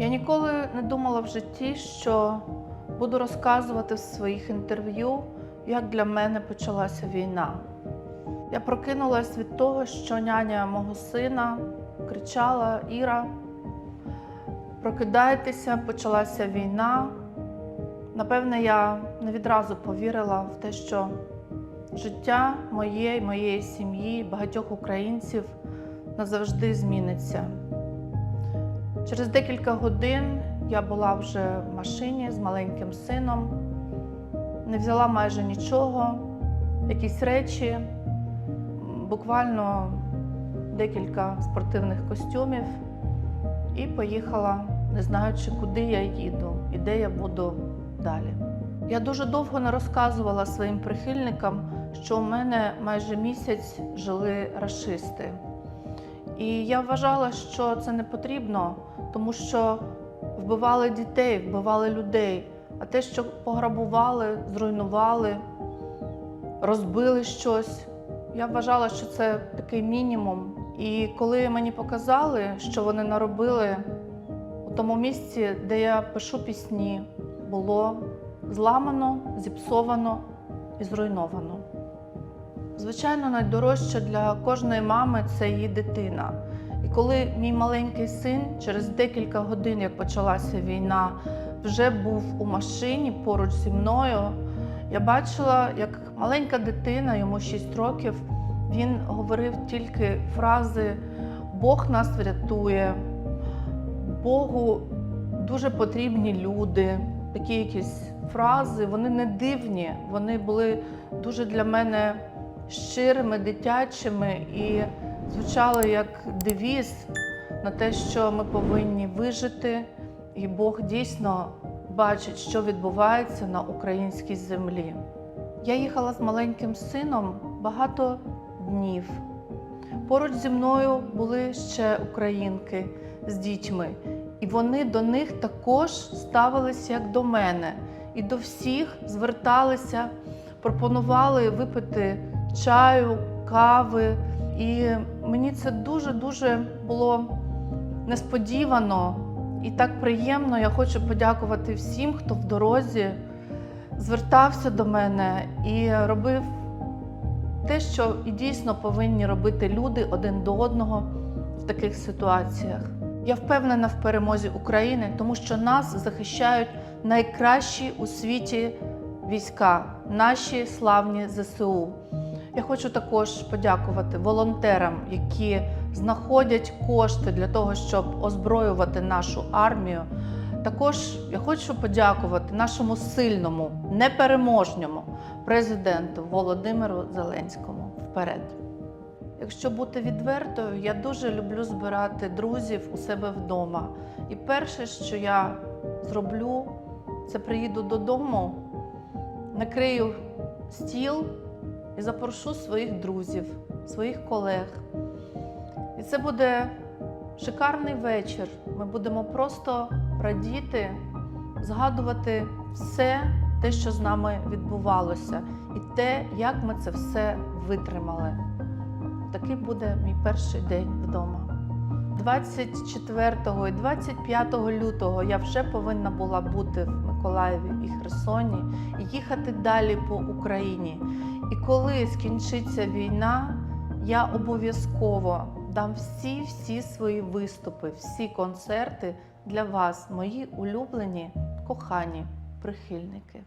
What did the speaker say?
Я ніколи не думала в житті, що буду розказувати в своїх інтерв'ю, як для мене почалася війна. Я прокинулась від того, що няня мого сина кричала: Іра, прокидайтеся, почалася війна. Напевне, я не відразу повірила в те, що життя моє моєї сім'ї, багатьох українців назавжди зміниться. Через декілька годин я була вже в машині з маленьким сином, не взяла майже нічого, якісь речі, буквально декілька спортивних костюмів і поїхала, не знаючи, куди я їду і де я буду далі. Я дуже довго не розказувала своїм прихильникам, що у мене майже місяць жили рашисти. І я вважала, що це не потрібно, тому що вбивали дітей, вбивали людей. А те, що пограбували, зруйнували, розбили щось, я вважала, що це такий мінімум. І коли мені показали, що вони наробили у тому місці, де я пишу пісні, було зламано, зіпсовано і зруйновано. Звичайно, найдорожче для кожної мами це її дитина. І коли мій маленький син через декілька годин, як почалася війна, вже був у машині поруч зі мною, я бачила, як маленька дитина, йому 6 років, він говорив тільки фрази Бог нас врятує, Богу дуже потрібні люди. Такі якісь фрази, вони не дивні, вони були дуже для мене щирими, дитячими і звучали як девіз на те, що ми повинні вижити, і Бог дійсно бачить, що відбувається на українській землі. Я їхала з маленьким сином багато днів. Поруч зі мною були ще українки з дітьми, і вони до них також ставилися як до мене, і до всіх зверталися, пропонували випити чаю, кави. І мені це дуже-дуже було несподівано і так приємно. Я хочу подякувати всім, хто в дорозі звертався до мене і робив те, що і дійсно повинні робити люди один до одного в таких ситуаціях. Я впевнена в перемозі України, тому що нас захищають найкращі у світі війська, наші славні ЗСУ. Я хочу також подякувати волонтерам, які знаходять кошти для того, щоб озброювати нашу армію. Також я хочу подякувати нашому сильному, непереможному президенту Володимиру Зеленському. Вперед! Якщо бути відвертою, я дуже люблю збирати друзів у себе вдома. І перше, що я зроблю, це приїду додому, накрию стіл і запрошу своїх друзів, своїх колег. І це буде шикарний вечір. Ми будемо просто радіти, згадувати все те, що з нами відбувалося, і те, як ми це все витримали. Такий буде мій перший день вдома. 24 і 25 лютого я вже повинна була бути в Миколаєві і Херсоні і їхати далі по Україні. І коли скінчиться війна, я обов'язково дам всі всі свої виступи, всі концерти для вас, мої улюблені, кохані прихильники.